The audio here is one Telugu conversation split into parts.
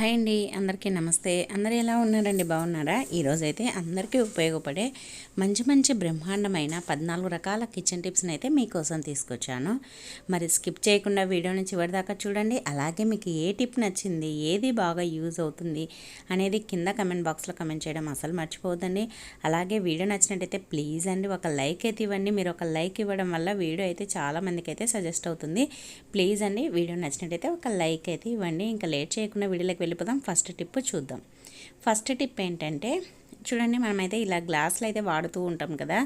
హాయ్ అండి అందరికీ నమస్తే. అందరు ఎలా ఉన్నారండి? బాగున్నారా? ఈరోజు అయితే అందరికీ ఉపయోగపడే మంచి మంచి బ్రహ్మాండమైన పద్నాలుగు రకాల కిచెన్ టిప్స్ని అయితే మీకోసం తీసుకొచ్చాను. మరి స్కిప్ చేయకుండా వీడియోని చివరిదాకా చూడండి. అలాగే మీకు ఏ టిప్ నచ్చింది ఏది బాగా యూజ్ అవుతుంది అనేది కింద కమెంట్ బాక్స్లో కమెంట్ చేయడం అసలు మర్చిపోవద్దండి. అలాగే వీడియో నచ్చినట్టయితే ప్లీజ్ అండి ఒక లైక్ అయితే ఇవ్వండి. మీరు ఒక లైక్ ఇవ్వడం వల్ల వీడియో అయితే చాలా మందికి అయితే సజెస్ట్ అవుతుంది. ప్లీజ్ అండి వీడియో నచ్చినట్టయితే ఒక లైక్ అయితే ఇవ్వండి. ఇంకా లేట్ చేయకుండా వీడియోలోకి వెళ్ళిపోదాం ఫస్ట్ టిప్ చూద్దాం. ఫస్ట్ టిప్ ఏంటంటే చూడండి మనమైతే ఇలా గ్లాసులు అయితే వాడుతూ ఉంటాం కదా.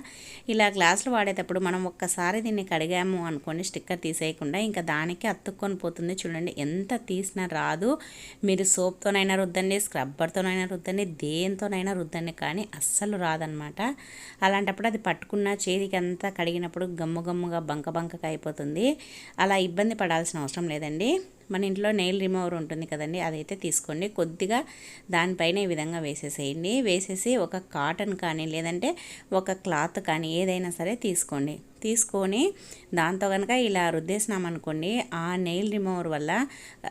ఇలా గ్లాసులు వాడేటప్పుడు మనం ఒక్కసారి దీన్ని కడిగాము అనుకోండి స్టిక్కర్ తీసేయకుండా ఇంకా దానికి అతుక్కొని పోతుంది. చూడండి ఎంత తీసినా రాదు. మీరు సోప్తోనైనా రుద్దండి స్క్రబ్బర్తోనైనా రుద్దండి దేంతోనైనా రుద్దండి కానీ అస్సలు రాదనమాట అలాంటప్పుడు అది పట్టుకున్న చేతికి అంతా కడిగినప్పుడు గమ్ము గమ్ముగా బంక బంకగా అయిపోతుంది. అలా ఇబ్బంది పడాల్సిన అవసరం లేదండి. మన ఇంట్లో నెయిల్ రిమూవర్ ఉంటుంది కదండి అదైతే తీసుకోండి. కొద్దిగా దానిపైన ఈ విధంగా వేసేసేయండి. వేసేసి ఒక కాటన్ కానీ లేదంటే ఒక క్లాత్ కానీ ఏదైనా సరే తీసుకోండి. తీసుకొని దాంతో కనుక ఇలా రుద్దేసినామనుకోండి ఆ నెయిల్ రిమూవర్ వల్ల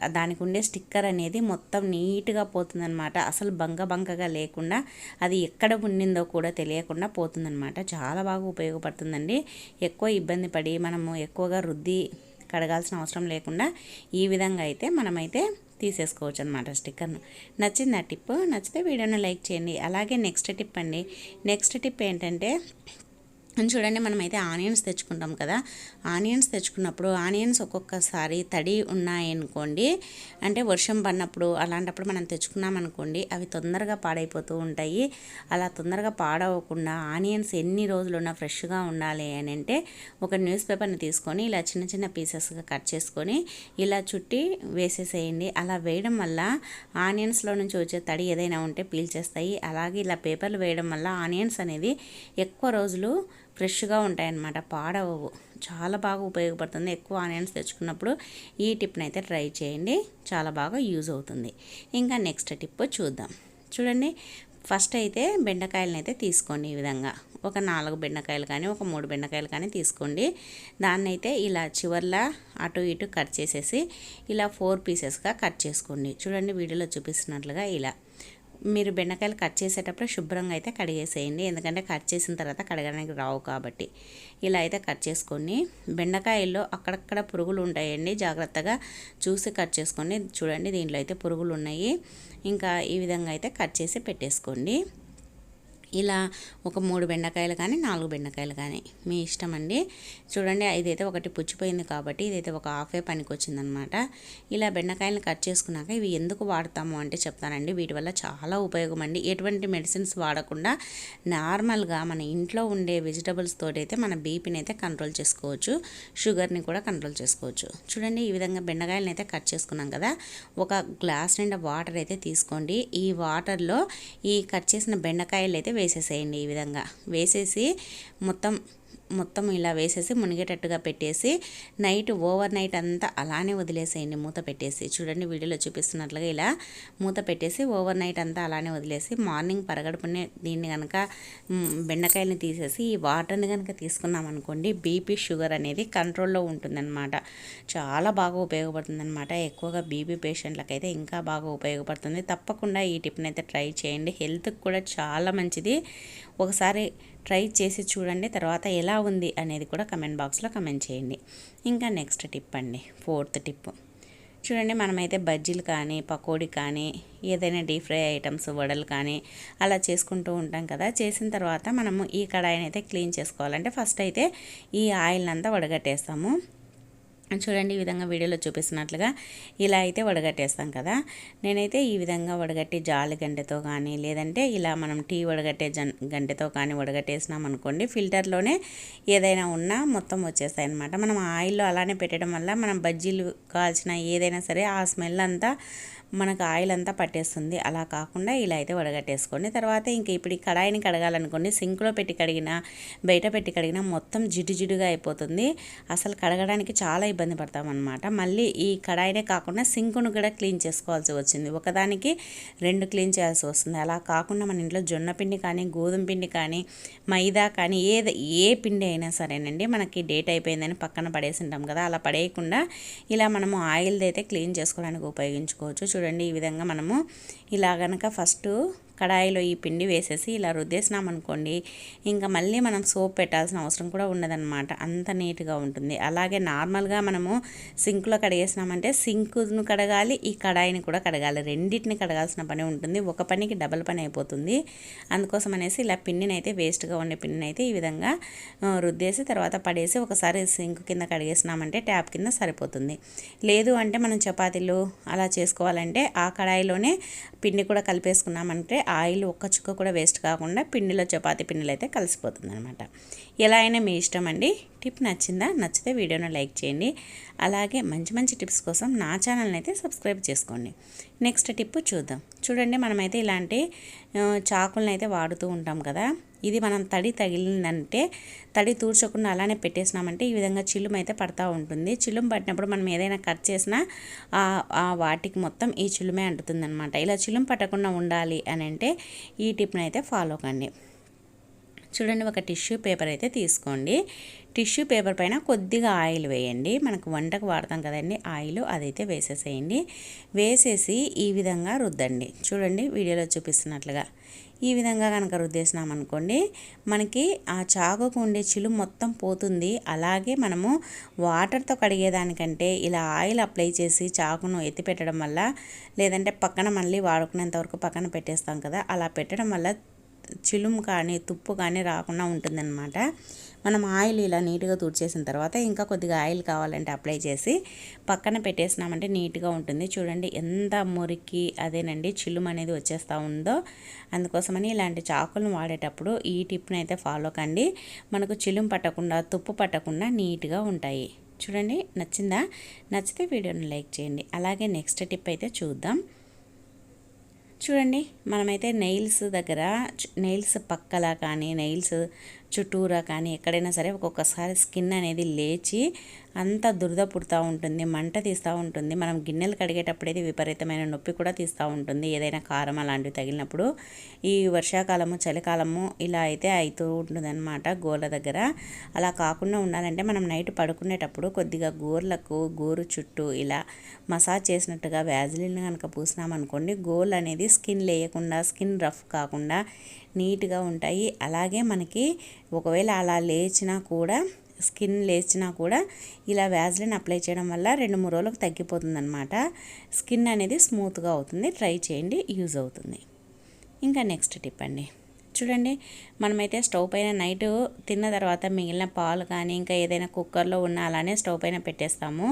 దానికి ఉండే స్టిక్కర్ అనేది మొత్తం నీట్గా పోతుందనమాట అసలు బంక బంకగా లేకుండా అది ఎక్కడ ఉండిందో కూడా తెలియకుండా పోతుందనమాట చాలా బాగా ఉపయోగపడుతుందండి. ఎక్కువ ఇబ్బంది పడి మనము ఎక్కువగా రుద్ది కడగాల్సిన అవసరం లేకుండా ఈ విధంగా అయితే మనమైతే తీసేసుకోవచ్చు అనమాట స్టిక్కర్ను. నచ్చింది ఆ టిప్? నచ్చితే వీడియోని లైక్ చేయండి. అలాగే నెక్స్ట్ టిప్ అండి. నెక్స్ట్ టిప్ ఏంటంటే చూడండి మనమైతే ఆనియన్స్ తెచ్చుకుంటాం కదా. ఆనియన్స్ తెచ్చుకున్నప్పుడు ఆనియన్స్ ఒక్కొక్కసారి తడి ఉన్నాయనుకోండి అంటే వర్షం పడినప్పుడు అలాంటప్పుడు మనం తెచ్చుకున్నాం అనుకోండి అవి తొందరగా పాడైపోతూ ఉంటాయి. అలా తొందరగా పాడవకుండా ఆనియన్స్ ఎన్ని రోజులు ఉన్నా ఫ్రెష్గా ఉండాలి అని అంటే ఒక న్యూస్ పేపర్ని తీసుకొని ఇలా చిన్న చిన్న పీసెస్గా కట్ చేసుకొని ఇలా చుట్టి వేసేసేయండి. అలా వేయడం వల్ల ఆనియన్స్లో నుంచి వచ్చే తడి ఏదైనా ఉంటే పీల్చేస్తాయి. అలాగే ఇలా పేపర్లు వేయడం వల్ల ఆనియన్స్ అనేది ఎక్కువ రోజులు ఫ్రెష్గా ఉంటాయన్నమాట. పాడవవు. చాలా బాగా ఉపయోగపడుతుంది. ఎక్కువ ఆనియన్స్ తెచ్చుకున్నప్పుడు ఈ టిప్ని అయితే ట్రై చేయండి. చాలా బాగా యూజ్ అవుతుంది. ఇంకా నెక్స్ట్ టిప్ చూద్దాం. చూడండి ఫస్ట్ అయితే బెండకాయలను అయితే తీసుకోండి ఈ విధంగా. ఒక నాలుగు బెండకాయలు కానీ ఒక మూడు బెండకాయలు కానీ తీసుకోండి. దాన్ని అయితే ఇలా చివర్లా అటు ఇటు కట్ చేసేసి ఇలా ఫోర్ పీసెస్గా కట్ చేసుకోండి. చూడండి వీడియోలో చూపిస్తున్నట్లుగా ఇలా. మీరు బెండకాయలు కట్ చేసేటప్పుడు శుభ్రంగా అయితే కడిగేసేయండి. ఎందుకంటే కట్ చేసిన తర్వాత కడగడానికి రావు కాబట్టి. ఇలా అయితే కట్ చేసుకొని బెండకాయల్లో అక్కడక్కడ పురుగులు ఉంటాయండి. జాగ్రత్తగా చూసి కట్ చేసుకోండి చూడండి. దీంట్లో అయితే పురుగులు ఉన్నాయి. ఇంకా ఈ విధంగా అయితే కట్ చేసి పెట్టేసుకోండి. ఇలా ఒక మూడు బెండకాయలు కానీ నాలుగు బెండకాయలు కానీ మీ ఇష్టం అండి. చూడండి ఇదైతే ఒకటి పుచ్చిపోయింది కాబట్టి ఇదైతే ఒక హాఫే పనికి వచ్చిందనమాట ఇలా బెండకాయలను కట్ చేసుకున్నాక ఇవి ఎందుకు వాడతాము అంటే చెప్తానండి. వీటి వల్ల చాలా ఉపయోగం అండి. ఎటువంటి మెడిసిన్స్ వాడకుండా నార్మల్గా మన ఇంట్లో ఉండే వెజిటబుల్స్ తోటైతే మన బీపీని అయితే కంట్రోల్ చేసుకోవచ్చు. షుగర్ని కూడా కంట్రోల్ చేసుకోవచ్చు. చూడండి ఈ విధంగా బెండకాయలను అయితే కట్ చేసుకున్నాం కదా. ఒక గ్లాస్ నిండా వాటర్ అయితే తీసుకోండి. ఈ వాటర్లో ఈ కట్ చేసిన బెండకాయలు అయితే వేసేసేయండి ఈ విధంగా. వేసేసి మొత్తం మొత్తం ఇలా వేసేసి మునిగేటట్టుగా పెట్టేసి నైట్ ఓవర్ నైట్ అంతా అలానే వదిలేసేయండి మూత పెట్టేసి. చూడండి వీడియోలో చూపిస్తున్నట్లుగా ఇలా మూత పెట్టేసి ఓవర్ నైట్ అంతా అలానే వదిలేసి మార్నింగ్ పరగడుపునే దీన్ని కనుక బెండకాయలని తీసేసి ఈ వాటర్ని కనుక తీసుకున్నాం అనుకోండి బీపీ షుగర్ అనేది కంట్రోల్లో ఉంటుందన్నమాట. చాలా బాగా ఉపయోగపడుతుందన్నమాట. ఎక్కువగా బీపీ పేషెంట్లకైతే ఇంకా బాగా ఉపయోగపడుతుంది. తప్పకుండా ఈ టిప్ని అయితే ట్రై చేయండి. హెల్త్కి కూడా చాలా మంచిది. ఒకసారి ట్రై చేసి చూడండి తర్వాత ఎలా ఉంది అనేది కూడా కమెంట్ బాక్స్లో కమెంట్ చేయండి. ఇంకా నెక్స్ట్ టిప్ అండి ఫోర్త్ టిప్. చూడండి మనమైతే బజ్జీలు కానీ పకోడీ కానీ ఏదైనా డీప్ ఫ్రై ఐటమ్స్ వడలు కానీ అలా చేసుకుంటూ ఉంటాం కదా. చేసిన తర్వాత మనము ఈ కడాయిని అయితే క్లీన్ చేసుకోవాలంటే ఫస్ట్ అయితే ఈ ఆయిల్ అంతా వడగట్టేస్తాము. చూడండి ఈ విధంగా వీడియోలో చూపిస్తున్నట్లుగా ఇలా అయితే వడగట్టేస్తాం కదా. నేనైతే ఈ విధంగా వడగట్టి జాలి గంటెతో కానీ లేదంటే ఇలా మనం టీ వడగట్టే జన్ గంటెతో కానీ వడగట్టేసినాం అనుకోండి ఫిల్టర్లోనే ఏదైనా ఉన్నా మొత్తం వచ్చేస్తాయి అనమాట మనం ఆయిల్లో అలానే పెట్టడం వల్ల మనం బజ్జీలు కాల్చిన ఏదైనా సరే ఆ స్మెల్ అంతా మనకు ఆయిల్ అంతా పట్టేస్తుంది. అలా కాకుండా ఇలా అయితే వడగట్టేసుకోండి తర్వాత ఇంక ఇప్పుడు ఈ కడాయిని కడగాలనుకోండి సింక్లో పెట్టి కడిగినా బయట పెట్టి కడిగినా మొత్తం జిడ్డు జిడ్డుగా అయిపోతుంది. అసలు కడగడానికి చాలా ఇబ్బంది పడతామన్నమాట. మళ్ళీ ఈ కడాయినే కాకుండా సింకును కూడా క్లీన్ చేసుకోవాల్సి వచ్చింది. ఒకదానికి రెండు క్లీన్ చేయాల్సి వస్తుంది. అలా కాకుండా మన ఇంట్లో జొన్న పిండి కానీ గోధుమ పిండి కానీ మైదా కానీ ఏది ఏ పిండి అయినా సరేనండి మనకి డేట్ అయిపోయిందని పక్కన పడేసి ఉంటాం కదా అలా పడేయకుండా ఇలా మనము ఆయిల్ది అయితే క్లీన్ చేసుకోవడానికి ఉపయోగించుకోవచ్చు. చూడండి ఈ విధంగా మనము ఇలా గనక ఫస్ట్ కడాయిలో ఈ పిండి వేసేసి ఇలా రుద్దేసినాం అనుకోండి ఇంకా మళ్ళీ మనం సోప్ పెట్టాల్సిన అవసరం కూడా ఉండదన్నమాట. అంత నీట్గా ఉంటుంది. అలాగే నార్మల్గా మనము సింక్లో కడిగేసినామంటే సింక్ను కడగాలి ఈ కడాయిని కూడా కడగాలి. రెండింటిని కడగాల్సిన పని ఉంటుంది. ఒక పనికి డబల్ పని అయిపోతుంది. అందుకోసం అనేసి ఇలా పిండిని అయితే వేస్ట్గా ఉండే పిండిని అయితే ఈ విధంగా రుద్దేసి తర్వాత పడేసి ఒకసారి సింక్ కింద కడిగేసినామంటే ట్యాప్ కింద సరిపోతుంది. లేదు అంటే మనం చపాతీలు అలా చేసుకోవాలంటే ఆ కడాయిలోనే పిండి కూడా కలిపేసుకున్నామంటే ఆయిల్ ఒక్క చుక్క కూడా వేస్ట్ కాకుండా పిండిలో చపాతీ పిండిలో అయితే కలిసిపోతుంది అనమాట ఎలా అయినా మీ ఇష్టం అండి. టిప్ నచ్చిందా? నచ్చితే వీడియోను లైక్ చేయండి. అలాగే మంచి మంచి టిప్స్ కోసం నా ఛానల్ని అయితే సబ్స్క్రైబ్ చేసుకోండి. నెక్స్ట్ టిప్ చూద్దాం. చూడండి మనమైతే ఇలాంటి చాకులను అయితే వాడుతూ ఉంటాం కదా. ఇది మనం తడి తగిలిందంటే తడి తూర్చకుండా అలానే పెట్టేసినామంటే ఈ విధంగా చిల్లుం అయితే పడతా ఉంటుంది. చిల్లుం పట్టినప్పుడు మనం ఏదైనా కట్ చేసినా ఆ వాటికి మొత్తం ఈ చిల్లుమే అంటుతుంది అనమాట ఇలా చిల్లుం పట్టకుండా ఉండాలి అని అంటే ఈ టిప్ని అయితే ఫాలో కండి. చూడండి ఒక టిష్యూ పేపర్ అయితే తీసుకోండి. టిష్యూ పేపర్ పైన కొద్దిగా ఆయిల్ వేయండి. మనకు వంటకు వాడతాం కదండి ఆయిల్ అదైతే వేసేసేయండి. వేసేసి ఈ విధంగా రుద్దండి. చూడండి వీడియోలో చూపిస్తున్నట్లుగా. ఈ విధంగా కనుక రుద్దేసినామనుకోండి మనకి ఆ చాకుకు ఉండే చిలు మొత్తం పోతుంది. అలాగే మనము వాటర్తో కడిగేదానికంటే ఇలా ఆయిల్ అప్లై చేసి చాకును ఎత్తి పెట్టడం వల్ల లేదంటే పక్కన మళ్ళీ వాడుకునేంత వరకు పక్కన పెట్టేస్తాం కదా అలా పెట్టడం వల్ల చిలుము కానీ తుప్పు కానీ రాకుండా ఉంటుందన్నమాట. మనం ఆయిల్ ఇలా నీట్గా తుడిచేసిన తర్వాత ఇంకా కొద్దిగా ఆయిల్ కావాలంటే అప్లై చేసి పక్కన పెట్టేసినామంటే నీట్గా ఉంటుంది. చూడండి ఎంత మురికి అదేనండి చిలుము అనేది వచ్చేస్తూ ఉందో. అందుకోసమని ఇలాంటి చాకులను వాడేటప్పుడు ఈ టిప్ని అయితే ఫాలో కండి. మనకు చిలుము పట్టకుండా తుప్పు పట్టకుండా నీట్గా ఉంటాయి. చూడండి నచ్చిందా? నచ్చితే వీడియోని లైక్ చేయండి. అలాగే నెక్స్ట్ టిప్ అయితే చూద్దాం. చూడండి మనమైతే నెయిల్స్ దగ్గర నెయిల్స్ పక్కల కానీ నెయిల్స్ చుట్టూరా కానీ ఎక్కడైనా సరే ఒక్కొక్కసారి స్కిన్ అనేది లేచి అంతా దురద పుడుతూ ఉంటుంది మంట తీస్తూ ఉంటుంది. మనం గిన్నెలు కడిగేటప్పుడైతే విపరీతమైన నొప్పి కూడా తీస్తూ ఉంటుంది. ఏదైనా కారం అలాంటివి తగిలినప్పుడు ఈ వర్షాకాలము చలికాలము ఇలా అయితే అవుతూ ఉంటుందన్నమాట గోర్ల దగ్గర. అలా కాకుండా ఉండాలంటే మనం నైట్ పడుకునేటప్పుడు కొద్దిగా గోర్లకు గోరు చుట్టూ ఇలా మసాజ్ చేసినట్టుగా వ్యాజిలిన్ కనుక పూసినామనుకోండి గోల్ అనేది స్కిన్ లేయకుండా స్కిన్ రఫ్ కాకుండా నీట్గా ఉంటాయి. అలాగే మనకి ఒకవేళ అలా లేచినా కూడా స్కిన్ లేచినా కూడా ఇలా వ్యాజ్లిన్ అప్లై చేయడం వల్ల రెండు మూడు రోజులకు తగ్గిపోతుంది అనమాట స్కిన్ అనేది స్మూత్గా అవుతుంది ట్రై చేయండి యూజ్ అవుతుంది. ఇంకా నెక్స్ట్ టిప్ అండి. చూడండి మనమైతే స్టవ్ పైన నైట్ తిన్న తర్వాత మిగిలిన పాలు కానీ ఇంకా ఏదైనా కుక్కర్లో ఉన్న అలానే స్టవ్ పైన పెట్టేస్తాము.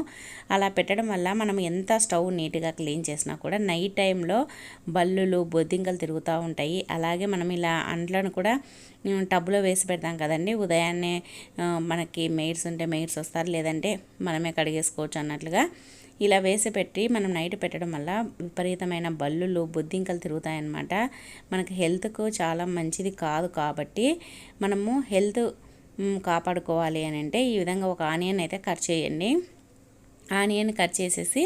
అలా పెట్టడం వల్ల మనం ఎంత స్టవ్ నీట్గా క్లీన్ చేసినా కూడా నైట్ టైంలో బల్లులు బొద్దింకలు తిరుగుతూ ఉంటాయి. అలాగే మనం ఇలా అంట్లను కూడా టబ్లో వేసి పెడతాం కదండి. ఉదయాన్నే మనకి మెయిడ్స్ ఉంటే మెయిడ్స్ వస్తారు లేదంటే మనమే కడిగేసుకోవచ్చు అన్నట్లుగా. ఇలా వేసి పెట్టి మనం నైట్ పెట్టడం వల్ల విపరీతమైన బల్లులు బొద్దింకలు తిరుగుతాయన్నమాట. మనకి హెల్త్కు చాలా మంచిది కాదు కాబట్టి మనము హెల్త్ కాపాడుకోవాలి అని అంటే ఈ విధంగా ఒక ఆనియన్ అయితే కట్ చేయండి. ఆనియన్ కట్ చేసేసి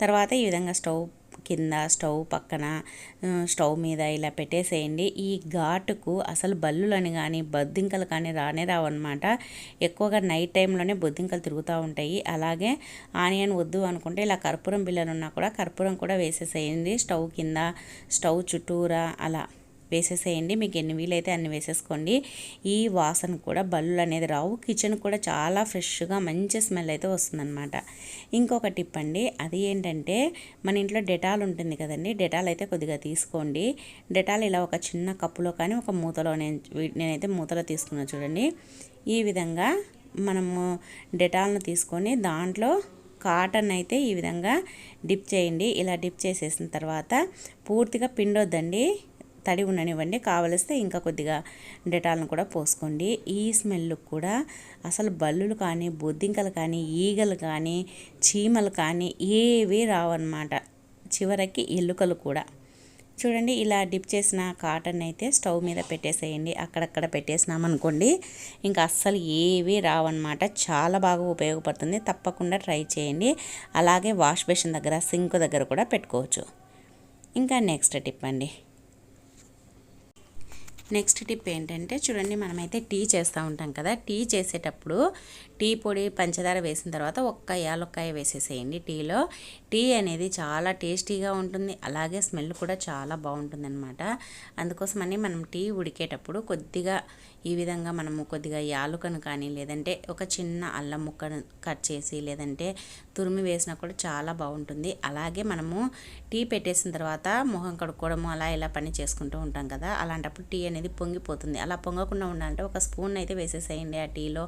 తర్వాత ఈ విధంగా స్టవ్ కింద స్టవ్ పక్కన స్టవ్ మీద ఇలా పెట్టేసేయండి. ఈ ఘాటుకు అసలు బల్లులని కానీ బొద్దింకలు కానీ రానే రావన్నమాట. ఎక్కువగా నైట్ టైంలోనే బొద్దింకలు తిరుగుతూ ఉంటాయి. అలాగే ఆనియన్ వద్దు అనుకుంటే ఇలా కర్పూరం బిల్లలు ఉన్నా కూడా కర్పూరం కూడా వేసేసేయండి. స్టవ్ కింద స్టవ్ చుట్టూరా అలా. వేసేసేయండి. మీకు ఎన్ని వీలైతే అన్ని వేసేసుకోండి. ఈ వాసన కూడా బల్లులు అనేది రావు. కిచెన్ కూడా చాలా ఫ్రెష్గా మంచి స్మెల్ అయితే వస్తుందన్నమాట. ఇంకొక టిప్ అండి. అది ఏంటంటే మన ఇంట్లో డెటాల్ ఉంటుంది కదండి. డెటాల్ అయితే కొద్దిగా తీసుకోండి. డెటాల్ ఇలా ఒక చిన్న కప్పులో కానీ ఒక మూతలో నేను నేనైతే మూతలో తీసుకున్నాను చూడండి. ఈ విధంగా మనము డెటాల్ను తీసుకొని దాంట్లో కాటన్ అయితే ఈ విధంగా డిప్ చేయండి. ఇలా డిప్ చేసేసిన తర్వాత పూర్తిగా పిండొద్దండి. తడి ఉండనివ్వండి. కావలిస్తే ఇంకా కొద్దిగా డెటాల్ను కూడా పోసుకోండి. ఈ స్మెల్ కూడా అసలు బల్లులు కానీ బొద్దింకలు కానీ ఈగలు కానీ చీమలు కానీ ఏవి రావన్నమాట. చివరికి ఎలుకలు కూడా. చూడండి ఇలా డిప్ చేసిన కాటన్ అయితే స్టవ్ మీద పెట్టేసేయండి. అక్కడక్కడ పెట్టేసినామనుకోండి ఇంకా అస్సలు ఏవి రావన్నమాట. చాలా బాగా ఉపయోగపడుతుంది. తప్పకుండా ట్రై చేయండి. అలాగే వాష్ బేసిన్ దగ్గర సింక్ దగ్గర కూడా పెట్టుకోవచ్చు. ఇంకా నెక్స్ట్ టిప్ అండి. నెక్స్ట్ టిప్ ఏంటంటే చూడండి మనమైతే టీ చేస్తూ ఉంటాం కదా టీ చేసేటప్పుడు టీ పొడి పంచదార వేసిన తర్వాత ఒక్క యాలక్కాయ వేసేసేయండి టీలో. టీ అనేది చాలా టేస్టీగా ఉంటుంది అలాగే స్మెల్ కూడా చాలా బాగుంటుంది అనమాట అందుకోసమని మనం టీ ఉడికేటప్పుడు కొద్దిగా ఈ విధంగా మనము కొద్దిగా యాలుకను కానీ లేదంటే ఒక చిన్న అల్లం ముక్కను కట్ చేసి లేదంటే తురిమి వేసినా కూడా చాలా బాగుంటుంది. అలాగే మనము టీ పెట్టేసిన తర్వాత మొహం కడుక్కోవడము అలా ఇలా పని చేసుకుంటూ ఉంటాం కదా అలాంటప్పుడు టీ అనేది పొంగిపోతుంది. అలా పొంగకుండా ఉండాలంటే ఒక స్పూన్ అయితే వేసేసేయండి ఆ టీలో.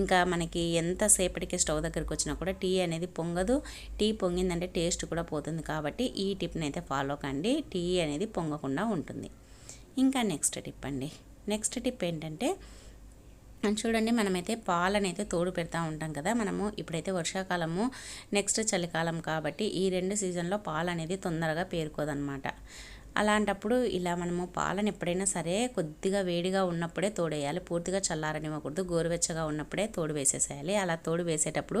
ఇంకా మనకి ఎంతసేపటికి స్టవ్ దగ్గరికి వచ్చినా కూడా టీ అనేది పొంగదు. టీ పొంగిందంటే టేస్ట్ కూడా పోతుంది కాబట్టి ఈ టిప్ని అయితే ఫాలో కండి. టీ అనేది పొంగకుండా ఉంటుంది. ఇంకా నెక్స్ట్ టిప్ అండి. నెక్స్ట్ టిప్ ఏంటంటే చూడండి మనమైతే పాలనైతే తోడు పెడతా ఉంటాం కదా మనము ఇప్పుడైతే వర్షాకాలము నెక్స్ట్ చలికాలం కాబట్టి ఈ రెండు సీజన్లో పాలు అనేది తొందరగా పేరుకోదనమాట. అలాంటప్పుడు ఇలా మనము పాలను ఎప్పుడైనా సరే కొద్దిగా వేడిగా ఉన్నప్పుడే తోడేయాలి. పూర్తిగా చల్లారనివ్వకూడదు. గోరువెచ్చగా ఉన్నప్పుడే తోడు వేసేసేయాలి. అలా తోడు వేసేటప్పుడు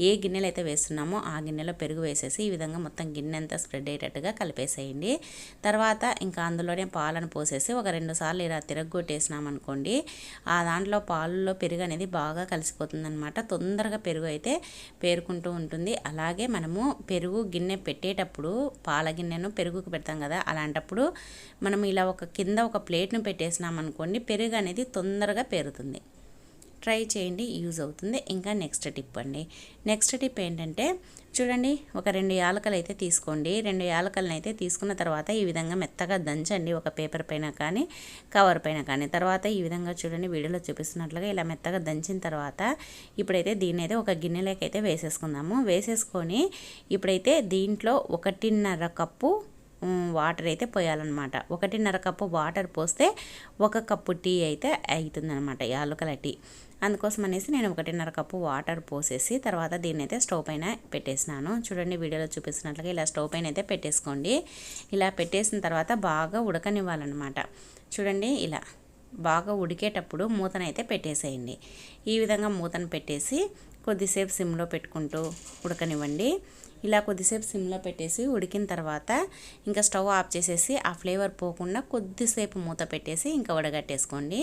ఏ గిన్నెలు అయితే వేస్తున్నామో ఆ గిన్నెలో పెరుగు వేసేసి ఈ విధంగా మొత్తం గిన్నె అంతా స్ప్రెడ్ అయ్యేటట్టుగా కలిపేసేయండి. తర్వాత ఇంకా అందులోనే పాలను పోసేసి ఒక రెండు సార్లు ఇలా తిరగొట్టేసినామనుకోండి ఆ దాంట్లో పాలలో పెరుగు అనేది బాగా కలిసిపోతుందనమాట తొందరగా పెరుగు అయితే పేరుకుంటూ ఉంటుంది. అలాగే మనము పెరుగు గిన్నె పెట్టేటప్పుడు పాల గిన్నెను పెరుగుకు పెడతాం కదా అలాంటి అలాంటప్పుడు మనం ఇలా ఒక కింద ఒక ప్లేట్ను పెట్టేసినాం అనుకోండి పెరుగు అనేది తొందరగా పెరుగుతుంది ట్రై చేయండి యూజ్ అవుతుంది. ఇంకా నెక్స్ట్ టిప్ అండి. నెక్స్ట్ టిప్ ఏంటంటే చూడండి ఒక రెండు యాలకలు అయితే తీసుకోండి. రెండు యాలకలను అయితే తీసుకున్న తర్వాత ఈ విధంగా మెత్తగా దంచండి. ఒక పేపర్ పైన కానీ కవర్ పైన కానీ. తర్వాత ఈ విధంగా చూడండి వీడియోలో చూపిస్తున్నట్లుగా ఇలా మెత్తగా దంచిన తర్వాత ఇప్పుడైతే దీన్ని అయితే ఒక గిన్నెలోకి అయితే వేసేసుకుందాము. వేసేసుకొని ఇప్పుడైతే దీంట్లో ఒకటిన్నర కప్పు వాటర్ అయితే పోయాలన్నమాట. ఒకటిన్నర కప్పు వాటర్ పోస్తే ఒక కప్పు టీ అయితే అవుతుందన్నమాట యాలకుల టీ. అందుకోసం అనేసి నేను ఒకటిన్నర కప్పు వాటర్ పోసేసి తర్వాత దీన్ని అయితే స్టవ్ పైన పెట్టేసినాను. చూడండి వీడియోలో చూపిస్తున్నట్లుగా ఇలా స్టవ్ పైన అయితే పెట్టేసుకోండి. ఇలా పెట్టేసిన తర్వాత బాగా ఉడకనివ్వాలన్నమాట. చూడండి ఇలా బాగా ఉడికేటప్పుడు మూతనైతే పెట్టేసేయండి. ఈ విధంగా మూతను పెట్టేసి కొద్దిసేపు సిమ్లో పెట్టుకుంటూ ఉడకనివ్వండి. ఇలా కొద్దిసేపు సిమ్లో పెట్టేసి ఉడికిన తర్వాత ఇంకా స్టవ్ ఆఫ్ చేసేసి ఆ ఫ్లేవర్ పోకుండా కొద్దిసేపు మూత పెట్టేసి ఇంకా వడగట్టేసుకోండి.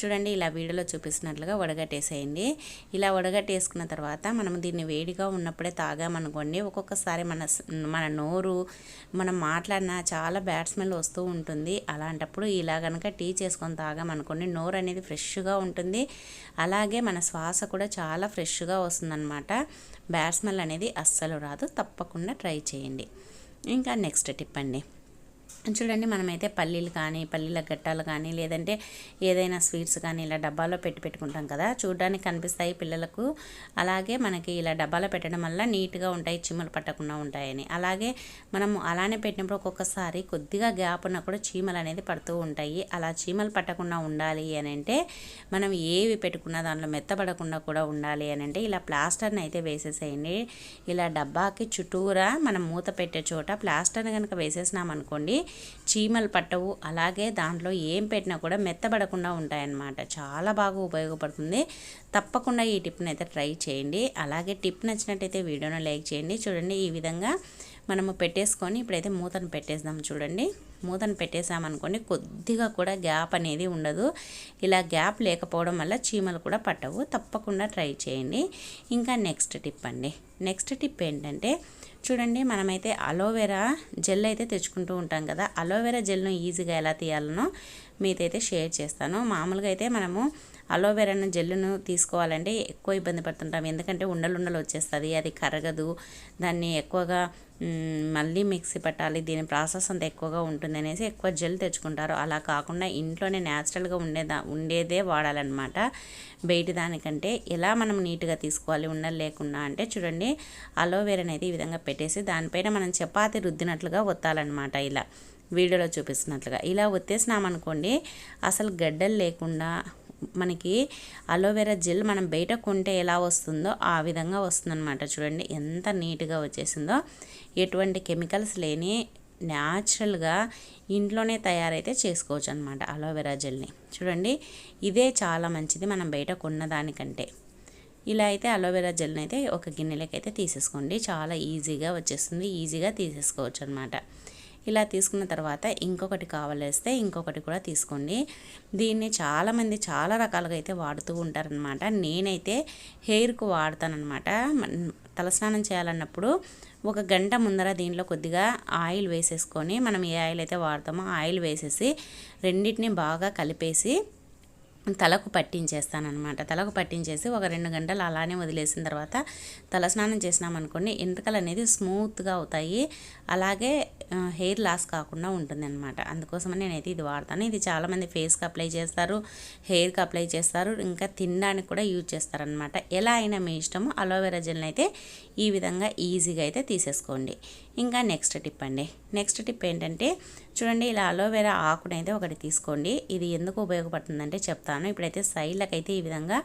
చూడండి ఇలా వీడియోలో చూపిస్తున్నట్లుగా వడగట్టేసేయండి. ఇలా వడగట్టేసుకున్న తర్వాత మనం దీన్ని వేడిగా ఉన్నప్పుడే తాగామనుకోండి ఒక్కొక్కసారి మన మన నోరు మనం మాట్లాడినా చాలా బ్యాడ్ స్మెల్ వస్తూ ఉంటుంది. అలాంటప్పుడు ఇలా కనుక టీ చేసుకొని తాగామనుకోండి నోరు అనేది ఫ్రెష్గా ఉంటుంది. అలాగే మన శ్వాస కూడా చాలా ఫ్రెష్గా వస్తుందన్నమాట. బ్యాడ్ స్మెల్ అనేది అస్సలు రాదు తప్పకుండా ట్రై చేయండి. ఇంకా నెక్స్ట్ టిప్ అండి. చూడండి మనమైతే పల్లీలు కానీ పల్లీల గట్టాలు కానీ లేదంటే ఏదైనా స్వీట్స్ కానీ ఇలా డబ్బాలో పెట్టి పెట్టుకుంటాం కదా. చూడడానికి కనిపిస్తాయి పిల్లలకు. అలాగే మనకి ఇలా డబ్బాలో పెట్టడం వల్ల నీట్గా ఉంటాయి చీమలు పట్టకుండా ఉంటాయని. అలాగే మనము అలానే పెట్టినప్పుడు ఒక్కొక్కసారి కొద్దిగా గ్యాప్ ఉన్నా కూడా చీమలు అనేది పడుతూ ఉంటాయి. అలా చీమలు పట్టకుండా ఉండాలి అని అంటే మనం ఏవి పెట్టుకున్నా దాంట్లో మెత్తపడకుండా కూడా ఉండాలి అని అంటే ఇలా ప్లాస్టర్ని అయితే వేసేసేయండి. ఇలా డబ్బాకి చుట్టూరా మనం మూత పెట్టే చోట ప్లాస్టర్ని కనుక వేసేసినామనుకోండి చీమలు పట్టవు. అలాగే దాంట్లో ఏం పెట్టినా కూడా మెత్తబడకుండా ఉంటాయన్నమాట. చాలా బాగా ఉపయోగపడుతుంది. తప్పకుండా ఈ టిప్ని అయితే ట్రై చేయండి. అలాగే టిప్ నచ్చినట్టయితే వీడియోను లైక్ చేయండి. చూడండి ఈ విధంగా మనము పెట్టేసుకొని ఇప్పుడైతే మూతను పెట్టేద్దాం చూడండి. మూతను పెట్టేసామనుకోండి కొద్దిగా కూడా గ్యాప్ అనేది ఉండదు. ఇలా గ్యాప్ లేకపోవడం వల్ల చీమలు కూడా పట్టవు. తప్పకుండా ట్రై చేయండి. ఇంకా నెక్స్ట్ టిప్ అండి. నెక్స్ట్ టిప్ ఏంటంటే చూడండి మనమైతే అలోవెరా జెల్ అయితే తెచ్చుకుంటూ ఉంటాం కదా. అలోవెరా జెల్ను ఈజీగా ఎలా తీయాలనో మీతైతే షేర్ చేస్తాను. మామూలుగా అయితే మనము అలోవెరాను జెల్లును తీసుకోవాలంటే ఎక్కువ ఇబ్బంది పడుతుంటాం. ఎందుకంటే ఉండలు ఉండలు వచ్చేస్తుంది అది కరగదు. దాన్ని ఎక్కువగా మళ్ళీ మిక్సీ పెట్టాలి. దీని ప్రాసెస్ అంత ఎక్కువగా ఉంటుంది అనేసి ఎక్కువ జెల్ తెచ్చుకుంటారు. అలా కాకుండా ఇంట్లోనే న్యాచురల్గా ఉండేదా ఉండేదే వాడాలన్నమాట. బయటి దానికంటే ఎలా మనం నీట్గా తీసుకోవాలి ఉండలు లేకుండా అంటే చూడండి అలోవెరా అనేది ఈ విధంగా పెట్టేసి దానిపైన మనం చపాతి రుద్దినట్లుగా ఒత్తాలన్నమాట ఇలా. వీడియోలో చూపిస్తున్నట్లుగా. ఇలా ఒత్తేసినామనుకోండి అసలు గడ్డలు లేకుండా మనకి అలోవెరా జెల్ మనం బయట కొంటే ఎలా వస్తుందో ఆ విధంగా వస్తుందన్నమాట. చూడండి ఎంత నీట్గా వచ్చేసిందో. ఎటువంటి కెమికల్స్ లేని న్యాచురల్గా ఇంట్లోనే తయారైతే చేసుకోవచ్చు అనమాట అలోవెరా జెల్ని. చూడండి ఇదే చాలా మంచిది మనం బయట కొన్నదానికంటే ఇలా అయితే అలోవెరా జెల్ని అయితే ఒక గిన్నెలోకి అయితే తీసేసుకోండి. చాలా ఈజీగా వచ్చేస్తుంది. ఈజీగా తీసేసుకోవచ్చు అనమాట ఇలా తీసుకున్న తర్వాత ఇంకొకటి కావాలేస్తే ఇంకొకటి కూడా తీసుకోండి. దీన్ని చాలామంది చాలా రకాలుగా అయితే వాడుతూ ఉంటారనమాట నేనైతే హెయిర్కు వాడతానమాట తలస్నానం చేయాలన్నప్పుడు ఒక గంట ముందర దీంట్లో కొద్దిగా ఆయిల్ వేసేసుకొని మనం ఏ ఆయిల్ అయితే వాడతామో ఆయిల్ వేసేసి రెండింటిని బాగా కలిపేసి తలకు పట్టించేస్తానమాట తలకు పట్టించేసి ఒక రెండు గంటలు అలానే వదిలేసిన తర్వాత తల స్నానం చేసినామనుకోండి ఎంట్రకలు అనేది స్మూత్గా అవుతాయి. అలాగే హెయిర్ లాస్ కాకుండా ఉంటుంది అనమాట అందుకోసమని నేనైతే ఇది వాడతాను. ఇది చాలామంది ఫేస్కి అప్లై చేస్తారు హెయిర్కి అప్లై చేస్తారు ఇంకా తినడానికి కూడా యూజ్ చేస్తారనమాట ఎలా అయినా మీ ఇష్టము అలోవెరా జెల్ని అయితే ఈ విధంగా ఈజీగా అయితే తీసేసుకోండి. ఇంకా నెక్స్ట్ టిప్ అండి. నెక్స్ట్ టిప్ ఏంటంటే చూడండి ఇలా అలోవెరా ఆకునైతే ఒకటి తీసుకోండి. ఇది ఎందుకు ఉపయోగపడుతుందంటే చెప్తాను. ఇప్పుడైతే సైడ్లకైతే ఈ విధంగా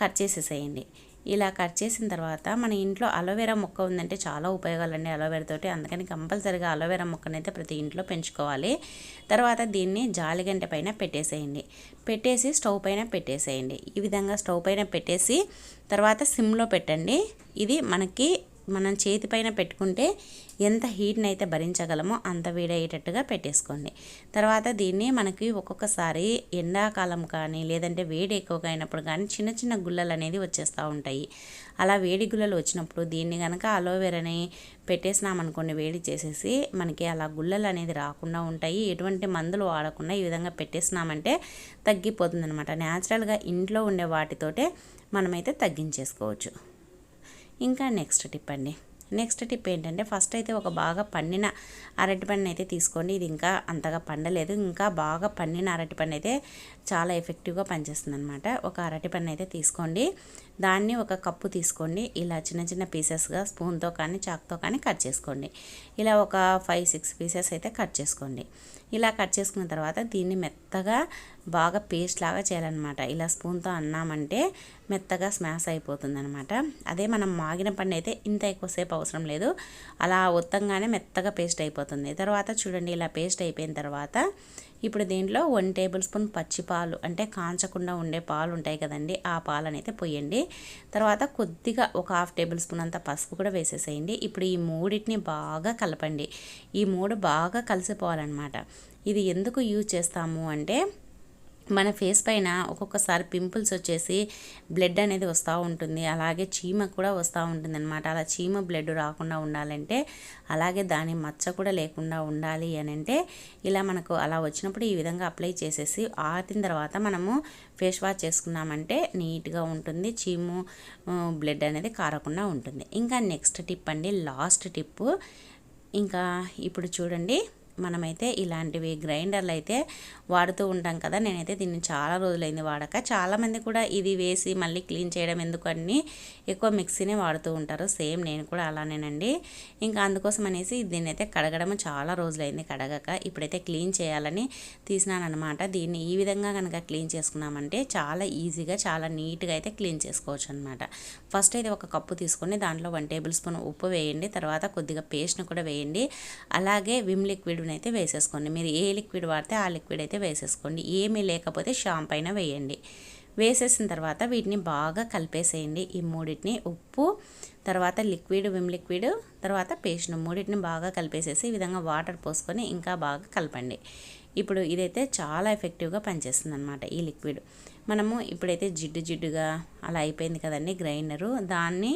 కట్ చేసేసేయండి. ఇలా కట్ చేసిన తర్వాత మన ఇంట్లో అలోవెరా మొక్క ఉందంటే చాలా ఉపయోగాలండి అలోవెరాతోటి అందుకని కంపల్సరిగా అలోవెరా మొక్కనైతే ప్రతి ఇంట్లో పెంచుకోవాలి. తర్వాత దీన్ని జాలిగంట పైన పెట్టేసేయండి. పెట్టేసి స్టవ్ పైన పెట్టేసేయండి. ఈ విధంగా స్టవ్ పైన పెట్టేసి తర్వాత సిమ్లో పెట్టండి. ఇది మనకి మనం చేతిపైన పెట్టుకుంటే ఎంత హీట్ని అయితే భరించగలమో అంత వేడయ్యేటట్టుగా పెట్టేసుకోండి. తర్వాత దీన్ని మనకి ఒక్కొక్కసారి ఎండాకాలం కానీ లేదంటే వేడి ఎక్కువగా అయినప్పుడు కానీ చిన్న చిన్న గుల్లలు అనేది వచ్చేస్తూ ఉంటాయి. అలా వేడి గుల్లలు వచ్చినప్పుడు దీన్ని కనుక అలోవెరాని పెట్టేసినామనుకోండి వేడి చేసేసి మనకి అలా గుల్లలు అనేది రాకుండా ఉంటాయి. ఎటువంటి మందులు వాడకుండా ఈ విధంగా పెట్టేసినామంటే తగ్గిపోతుంది అనమాట న్యాచురల్గా ఇంట్లో ఉండే వాటితోటే మనమైతే తగ్గించేసుకోవచ్చు. ఇంకా నెక్స్ట్ టిప్ అండి. నెక్స్ట్ టిప్ ఏంటంటే ఫస్ట్ అయితే ఒక బాగా పండిన అరటిపండు అయితే తీసుకోండి. ఇది ఇంకా అంతగా పండలేదు. ఇంకా బాగా పండిన అరటిపండు అయితే చాలా ఎఫెక్టివ్గా పనిచేస్తుంది అనమాట ఒక అరటిపండు అయితే తీసుకోండి. దాన్ని ఒక కప్పు తీసుకోండి. ఇలా చిన్న చిన్న పీసెస్గా స్పూన్తో కానీ చాక్తో కానీ కట్ చేసుకోండి. ఇలా ఒక ఫైవ్ సిక్స్ పీసెస్ అయితే కట్ చేసుకోండి. ఇలా కట్ చేసుకున్న తర్వాత దీన్ని మెత్తగా బాగా పేస్ట్ లాగా చేయాలన్నమాట. ఇలా స్పూన్తో అన్నామంటే మెత్తగా స్మాష్ అయిపోతుంది అనమాట అదే మనం మాగిన పండు అయితే ఇంత ఎక్కువసేపు అవసరం లేదు. అలా ఒత్తంగానే మెత్తగా పేస్ట్ అయిపోతుంది. తర్వాత చూడండి ఇలా పేస్ట్ అయిపోయిన తర్వాత ఇప్పుడు దీంట్లో వన్ టేబుల్ స్పూన్ పచ్చి పాలు అంటే కాంచకుండా ఉండే పాలు ఉంటాయి కదండి ఆ పాలను అయితే పోయండి. తర్వాత కొద్దిగా ఒక హాఫ్ టేబుల్ స్పూన్ అంత పసుపు కూడా వేసేసేయండి. ఇప్పుడు ఈ మూడింటిని బాగా కలపండి. ఈ మూడు బాగా కలిసిపోవాలన్నమాట. ఇది ఎందుకు యూజ్ చేస్తాము అంటే మన ఫేస్ పైన ఒక్కొక్కసారి పింపుల్స్ వచ్చేసి బ్లడ్ అనేది వస్తూ ఉంటుంది. అలాగే చీమ కూడా వస్తూ ఉంటుంది అనమాట అలా చీమ బ్లడ్ రాకుండా ఉండాలంటే అలాగే దాని మచ్చ కూడా లేకుండా ఉండాలి అని అంటే ఇలా మనకు అలా వచ్చినప్పుడు ఈ విధంగా అప్లై చేసేసి ఆరిన తర్వాత మనము ఫేస్ వాష్ చేసుకున్నామంటే నీట్గా ఉంటుంది. చీము బ్లడ్ అనేది కారకుండా ఉంటుంది. ఇంకా నెక్స్ట్ టిప్ అండి లాస్ట్ టిప్పు ఇంకా ఇప్పుడు చూడండి మనమైతే ఇలాంటివి గ్రైండర్లు అయితే వాడుతూ ఉంటాం కదా. నేనైతే దీన్ని చాలా రోజులైంది వాడక. చాలామంది కూడా ఇది వేసి మళ్ళీ క్లీన్ చేయడం ఎందుకని ఎక్కువ మిక్సీనే వాడుతూ ఉంటారు. సేమ్ నేను కూడా అలానేనండి. ఇంకా అందుకోసం అనేసి దీన్ని అయితే కడగడం చాలా రోజులైంది కడగక. ఇప్పుడైతే క్లీన్ చేయాలని తీసినానమాట దీన్ని ఈ విధంగా కనుక క్లీన్ చేసుకున్నామంటే చాలా ఈజీగా చాలా నీట్గా అయితే క్లీన్ చేసుకోవచ్చు అనమాట ఫస్ట్ అయితే ఒక కప్పు తీసుకొని దాంట్లో వన్ టేబుల్ స్పూన్ ఉప్పు వేయండి. తర్వాత కొద్దిగా పేస్ట్ను కూడా వేయండి. అలాగే విమ్ లిక్విడ్ పౌడర్ని అయితే వేసేసుకోండి. మీరు ఏ లిక్విడ్ వాడితే ఆ లిక్విడ్ అయితే వేసేసుకోండి. ఏమీ లేకపోతే షాంప్ అయినా వేయండి. వేసేసిన తర్వాత వీటిని బాగా కలిపేసేయండి. ఈ మూడింటిని ఉప్పు తర్వాత లిక్విడ్ విమ్ లిక్విడ్ తర్వాత పేస్ట్ను మూడింటిని బాగా కలిపేసేసి ఈ విధంగా వాటర్ పోసుకొని ఇంకా బాగా కలపండి. ఇప్పుడు ఇదైతే చాలా ఎఫెక్టివ్గా పనిచేస్తుంది అనమాట ఈ లిక్విడ్. మనము ఇప్పుడైతే జిడ్డు జిడ్డుగా అలా అయిపోయింది కదండి గ్రైండరు. దాన్ని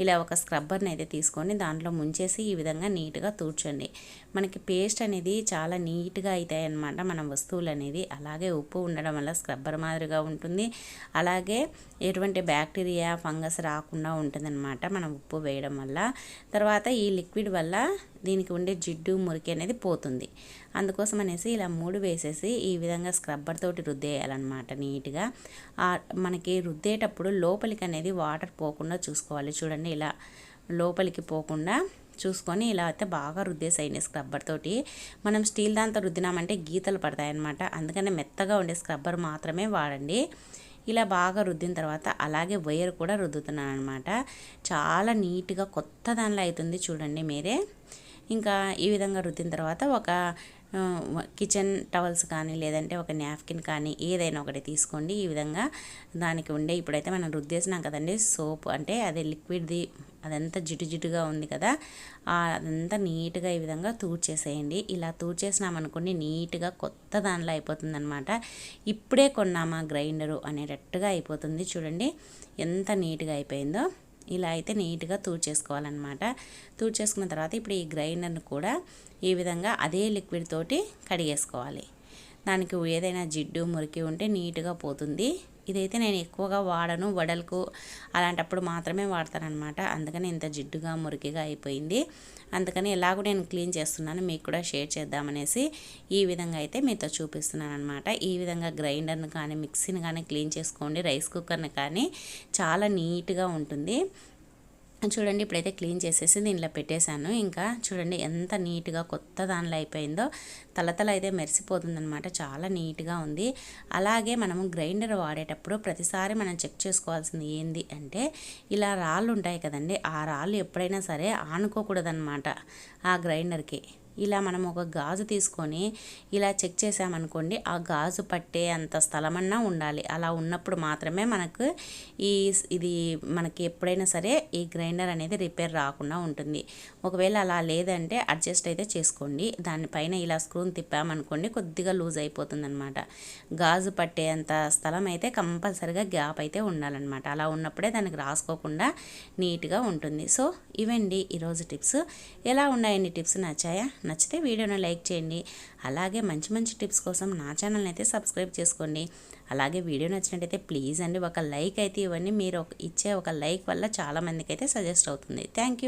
ఇలా ఒక స్క్రబ్బర్ని అయితే తీసుకొని దాంట్లో ముంచేసి ఈ విధంగా నీట్గా తూర్చండి మనకి పేస్ట్ అనేది చాలా నీట్గా అవుతాయి అన్నమాట మన వస్తువులు అనేది. అలాగే ఉప్పు ఉండడం వల్ల స్క్రబ్బర్ మాదిరిగా ఉంటుంది. అలాగే ఎటువంటి బ్యాక్టీరియా ఫంగస్ రాకుండా ఉంటుందన్నమాట మనం ఉప్పు వేయడం వల్ల. తర్వాత ఈ లిక్విడ్ వల్ల దీనికి ఉండే జిడ్డు మురికి అనేది పోతుంది. అందుకోసం అనేసి ఇలా మూడు వేసేసి ఈ విధంగా స్క్రబ్బర్ తోటి రుద్దేయాలన్నమాట నీట్గా. మనకి రుద్దేటప్పుడు లోపలికి అనేది వాటర్ పోకుండా చూసుకోవాలి. చూడండి ఇలా లోపలికి పోకుండా చూసుకొని ఇలా అయితే బాగా రుద్దేసి అయినాయి స్క్రబ్బర్ తోటి. మనం స్టీల్ దాంతో రుద్దినామంటే గీతలు పడతాయన్నమాట. అందుకనే మెత్తగా ఉండే స్క్రబ్బర్ మాత్రమే వాడండి. ఇలా బాగా రుద్దిన తర్వాత అలాగే వైర్ కూడా రుద్దుతున్నాను అనమాట చాలా నీట్గా కొత్త దానిలో అవుతుంది చూడండి మీరే. ఇంకా ఈ విధంగా రుద్దిన తర్వాత ఒక కిచెన్ టవల్స్ కానీ లేదంటే ఒక నాప్కిన్ కానీ ఏదైనా ఒకటి తీసుకోండి. ఈ విధంగా దానికి ఉండే ఇప్పుడైతే మనం రుద్దేసినాం కదండి. సోప్ అంటే అదే లిక్విడ్ది అదంతా జిటు జిటుగా ఉంది కదా. అదంతా నీట్గా ఈ విధంగా తూడ్చేసేయండి. ఇలా తూడ్చేసినామనుకోండి నీట్గా కొత్త దానిలో అయిపోతుంది అనమాట ఇప్పుడే కొన్నామా గ్రైండరు అనేటట్టుగా అయిపోతుంది. చూడండి ఎంత నీట్గా అయిపోయిందో. ఇలా అయితే నీట్గా తూడ్చేసుకోవాలన్నమాట. తూడ్చేసుకున్న తర్వాత ఇప్పుడు ఈ గ్రైండర్ను కూడా ఈ విధంగా అదే లిక్విడ్ తోటి కడిగేసుకోవాలి. దానికి ఏదైనా జిడ్డు మురికి ఉంటే నీట్గా పోతుంది. ఇదైతే నేను ఎక్కువగా వాడను. వడలకు అలాంటప్పుడు మాత్రమే వాడతానమాట అందుకని ఇంత జిడ్డుగా మురికిగా అయిపోయింది. అందుకని ఎలాగో నేను క్లీన్ చేస్తున్నాను. మీకు కూడా షేర్ చేద్దామనేసి ఈ విధంగా అయితే మీతో చూపిస్తున్నాను అనమాట ఈ విధంగా గ్రైండర్ని కానీ మిక్సీని కానీ క్లీన్ చేసుకోండి. రైస్ కుక్కర్ని కానీ చాలా నీట్గా ఉంటుంది. చూడండి ఇప్పుడైతే క్లీన్ చేసేసి దీనిలో పెట్టేశాను. ఇంకా చూడండి ఎంత నీట్గా కొత్త దానిలో అయిపోయిందో. తలతల అయితే మెరిసిపోతుందనమాట చాలా నీట్గా ఉంది. అలాగే మనము గ్రైండర్ వాడేటప్పుడు ప్రతిసారి మనం చెక్ చేసుకోవాల్సింది ఏంది అంటే ఇలా రాళ్ళు ఉంటాయి కదండి ఆ రాళ్ళు ఎప్పుడైనా సరే ఆనుకోకూడదనమాట ఆ గ్రైండర్కి. ఇలా మనం ఒక గాజు తీసుకొని ఇలా చెక్ చేసామనుకోండి ఆ గాజు పట్టే అంత స్థలమన్నా ఉండాలి. అలా ఉన్నప్పుడు మాత్రమే మనకు ఈ ఇది మనకి ఎప్పుడైనా సరే ఈ గ్రైండర్ అనేది రిపేర్ రాకుండా ఉంటుంది. ఒకవేళ అలా లేదంటే అడ్జస్ట్ అయితే చేసుకోండి. దానిపైన ఇలా స్క్రూని తిప్పామనుకోండి కొద్దిగా లూజ్ అయిపోతుంది అనమాట గాజు పట్టేంత స్థలం అయితే కంపల్సరిగా గ్యాప్ అయితే ఉండాలన్నమాట. అలా ఉన్నప్పుడే దానికి రాసుకోకుండా నీట్గా ఉంటుంది. సో ఇవండి ఈరోజు టిప్స్. ఎలా ఉన్నాయండి టిప్స్? నచ్చాయా? నచ్చితే వీడియోని లైక్ చేయండి. అలాగే మంచి మంచి టిప్స్ కోసం నా ఛానల్ని అయితే సబ్స్క్రైబ్ చేసుకోండి. అలాగే వీడియో నచ్చినట్టయితే ప్లీజ్ అండి. ఒక లైక్ అయితే ఇవన్నీ మీరు ఇచ్చే ఒక లైక్ వల్ల చాలామందికి అయితే సజెస్ట్ అవుతుంది. Thank you.